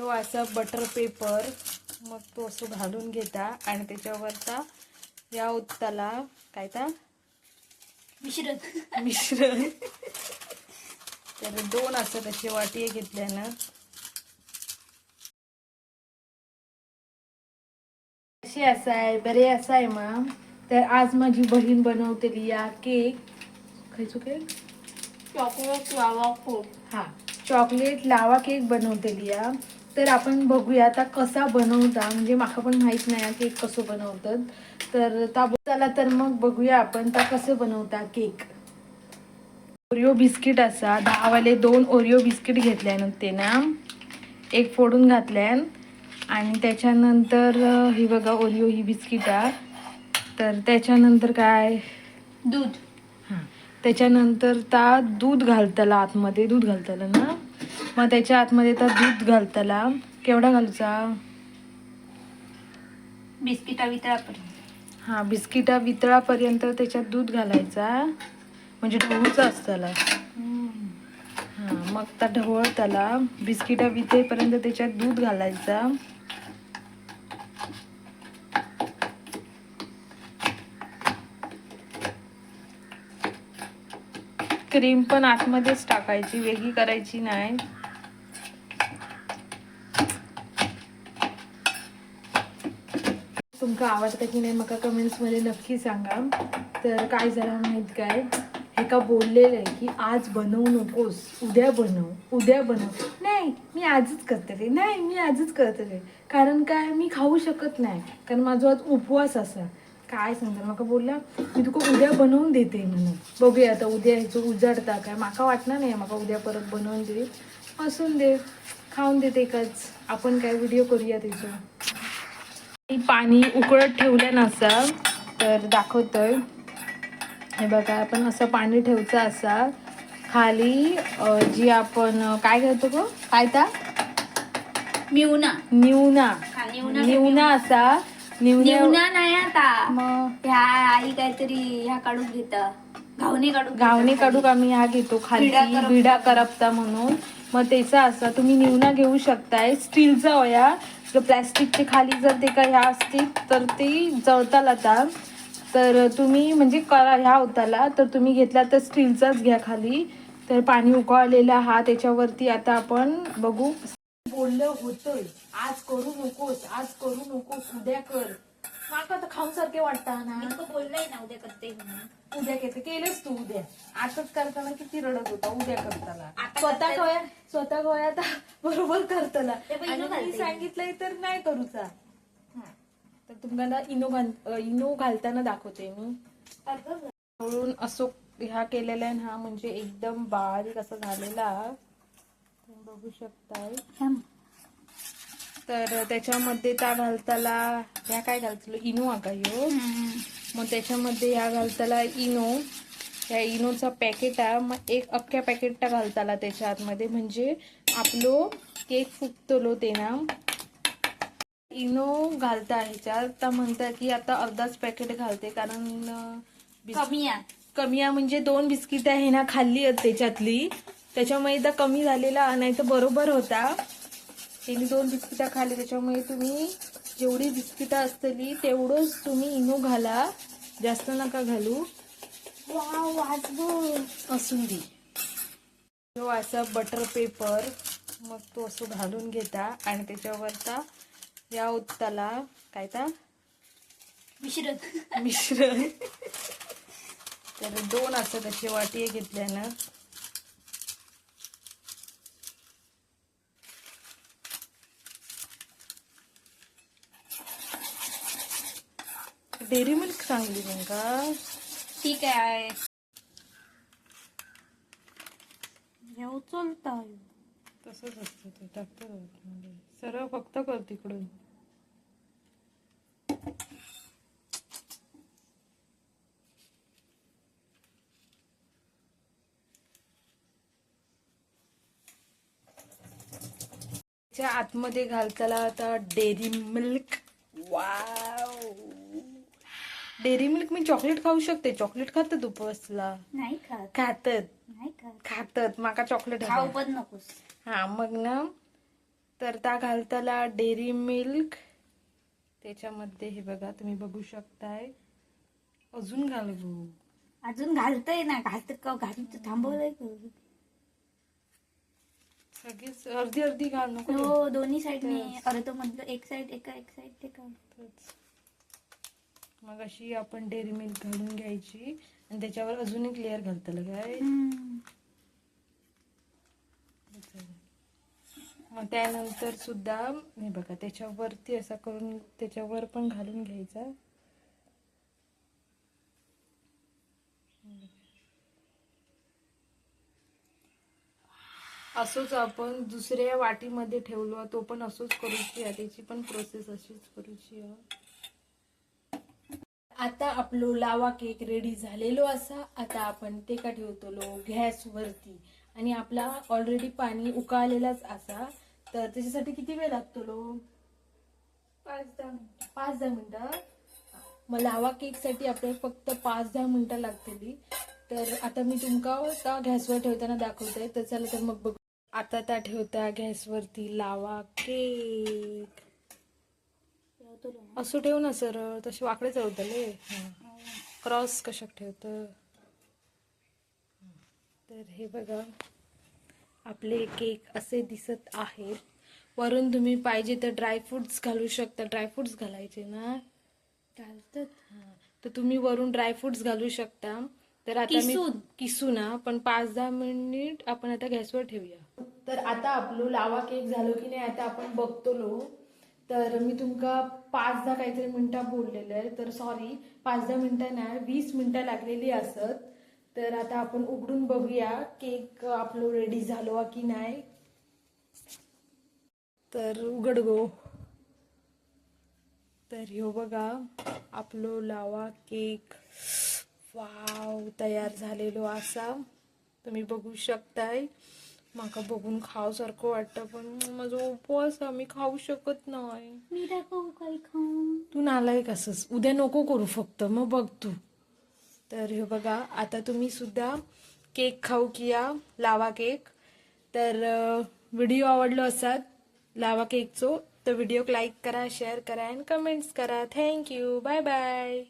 तो असा butter paper मग तो असं घालून घेता आणि त्याच्यावरचा या उत्ताला काय ता? मिश्रण. मिश्रण. तर दोन असं त्याची वाटी घेतल्यानं. कशी असाय बरे असाय मग. तर आज माझी बहीण बनवतेली या केक. खायचो केक? चॉकलेट लावा खूप. हा चॉकलेट लावा केक बनवतेली या. तर आपण बघूया आता कसा बनवता. म्हणजे माका पण माहीत नाही केक कसं बनवतात. तर ता चला तर मग बघूया आपण ता कसं बनवता केक. ओरिओ बिस्किट असा. दहावाले दोन ओरिओ बिस्किट घेतल्यान ते ना एक फोडून घातल्यान. आणि त्याच्यानंतर ही बघा ओरिओ ही बिस्किट आहे तर त्याच्यानंतर काय? दूध. हां. त्याच्यानंतर ता दूध घालताला आतमध्ये. दूध घालताला ना? मग त्याच्या आतमध्ये तर दूध घालताला केवढा घालचा? बिस्किटा वितळापर्यंत. हां बिस्किटा वितळापर्यंत त्याच्यात दूध घालायचा. म्हणजे ढवळूचा असताला. हां मग त्या ढवळताला बिस्किटा वितेपर्यंत त्याच्यात दूध घालायचा. क्रीम पण आतमध्येच टाकायची वेगळी करायची नाही. तुमका आवडतं की नाही मका कमेंट्समध्ये नक्की सांगा. तर काय झालं माहीत काय हे का बोललेलं आहे की आज बनवू नकोस उद्या बनव उद्या बनव. नाही मी आजच करते नाही मी आजच करते कारण काय मी खाऊ शकत नाही. कारण माझा आज उपवास असा. काय सांगता माका बोलला मी तुका उद्या बनवून देते म्हणून. बघूया आता उद्या ह्याचं उजाडता काय. माका वाटणार नाही माका उद्या परत बनवून दे असून दे खाऊन देते एकच. आपण काय व्हिडिओ करूया त्याचं? पाणी उकळत ठेवलं नसा तर दाखवतोय. हे बघा आपण असं पाणी ठेवचं असा. खाली जी आपण काय करतो ग? काय ता? मिवना निवना निवना. असा. निवना नाही आता. मग? ह्या आई काहीतरी ह्या काढून घेता. घावणे काढून गावणे घेता काढूक आम्ही हा घेतो खाली. बिडा करपता. म्हणून. मग त्याचा असा तुम्ही निवना घेऊ शकताय. स्टीलचा वया जर प्लॅस्टिकचे खाली जर ते काय ह्या असतील तर ते जळताल आता. तर तुम्ही म्हणजे करा ह्या होताला तर तुम्ही घेतला तर स्टीलचाच घ्या खाली. तर पाणी उकळलेला हा त्याच्यावरती आता आपण बघू. बोललं होतं आज करू नकोस आज करू नकोस उद्या कर. माका तर खाऊन सारखे वाटता ना. तुका बोललोय ना उद्या करते म्हणून. उद्या घेते केलंच तू उद्या. आताच करताना किती रडत होता उद्या करताना. आता स्वतः गोया स्वतः गोया आता बरोबर करताना. ते पण आणि इनो मी घालते. सांगितलंय तर नाही करूचा. तर तुम्हाला इनो घाल अ, इनो घालताना दाखवते मी. म्हणून असो ह्या केलेला आहे ना हा म्हणजे एकदम बारीक असा झालेला. तुम्ही बघू शकताय. तर त्याच्यामध्ये त्या घालताला ह्या काय घालतलो? इनो का ह्यो मग त्याच्यामध्ये ह्या घालताला इनो. या इनोचा पॅकेट आहे मग एक अख्ख्या पॅकेटटा घालताला त्याच्या आतमध्ये. म्हणजे आपलो केक फुगतलो ते ना इनो घालता ह्याच्यात तर म्हणतात की आता अर्धाच पॅकेट घालते कारण कमी आहे कमी आहे म्हणजे दोन बिस्किट आहे ना खाल्ली आहेत त्याच्यातली. त्याच्यामुळे एकदा कमी झालेला नाही तर बरोबर होता. त्यांनी दोन बिस्किटा खाल्ली त्याच्यामुळे तुम्ही जेवढी बिस्किटं असतली तेवढंच तुम्ही इनो घाला. जास्त नका घालू. असून दे. तो असा बटर पेपर मग तो असं घालून घेता. आणि त्याच्यावरता या उत्ताला काय ता? मिश्रण. मिश्रण. तर दोन असं त्याची वाटी घेतल्यानं. डेअरी मिल्क चांगली नाही का? ठीक आहे. हे उचलता तसंच असतं ते टाकतं. सरळ फक्त कर तिकडून. आतमध्ये घालताला आता dairy milk. Wow. Dairy milk मी चॉकलेट खाऊ शकते. चॉकलेट खातात उपवासला नाही खात. खातात नाही खात. खातात माका चॉकलेट खाऊ पण नकोस. हा मग ना तर त्या घालताला डेअरी मिल्क. त्याच्यामध्ये हे बघा तुम्ही बघू शकताय. अजून घालू अजून घालतय ना घालत का? घालून थांबवलंय का? सगळीच अर्धी अर्धी घाल नको हो दोन्ही साईडने अर्ध मधलं एक साईड एका एक साईड ते का. मग अशी आपण डेअरी मिल्क घालून घ्यायची आणि त्याच्यावर अजून एक लेअर घालताला काय. मग त्यानंतर सुद्धा हे बघा त्याच्यावरती असा करून त्याच्यावर पण घालून घ्यायचा. असंच आपण दुसऱ्या वाटीमध्ये ठेवलो तो पण असंच करूची आहे त्याची पण प्रोसेस अशीच करूची आहे. आता आपलो लावा केक रेडी झालेलो असा. आता आपण ते का ठेवतलो? गॅस वरती. आणि आपला ऑलरेडी पाणी उकाळलेलाच असा. तर त्याच्यासाठी किती वेळ लागतलो? पाच दहा मिनिटं. पाच दहा मिनिटं? मग लावा केकसाठी आपल्याला फक्त पाच दहा मिनिटं लागतली. तर आता मी तुमका गॅसवर ठेवताना दाखवते. तर चला तर मग बघू. आता त्या ठेवता गॅसवरती लावा केक. ठेवतो. असं ठेव ना सर. तसे वाकडे चढवतले क्रॉस कशात ठेवतं? तर हे बघा. आपले केक असे दिसत आहेत. वरून तुम्ही पाहिजे तर ड्रायफ्रुट्स घालू शकता. ड्रायफ्रुट्स घालायचे ना? घालतात हा. तर तुम्ही वरून ड्रायफ्रुट्स घालू शकता. तर आता मी किसून. किसूना पण पाच दहा मिनिट आपण आता गॅसवर ठेवूया. तर आता आपलो लावा केक झालो की नाही आता आपण बघतोलो. तर मी तुमका पाच दहा काहीतरी मिनटं बोललेलं आहे. तर सॉरी पाच दहा मिनटं नाही वीस मिनटं लागलेली असत. तर आता आपण उघडून बघूया केक आपलो रेडी झालो की नाही. तर उघड गो. तर ह्यो बघा आपलो लावा केक. वाव तयार झालेलो असा. तुम्ही बघू शकताय. माका बघून खावसारखं वाटतं पण माझा उपवास मी खाऊ शकत नाही. मी दाखवू काही खाऊन तू नालायक असस. उद्या नको करू फक्त मग बघ तू. तर हे बघा आता तुम्ही सुद्धा केक खाऊ किया लावा केक. तर व्हिडिओ आवडलो असात लावा केकचो. तर व्हिडिओ लाईक करा शेअर करा अँड कमेंट्स करा. Thank you bye bye.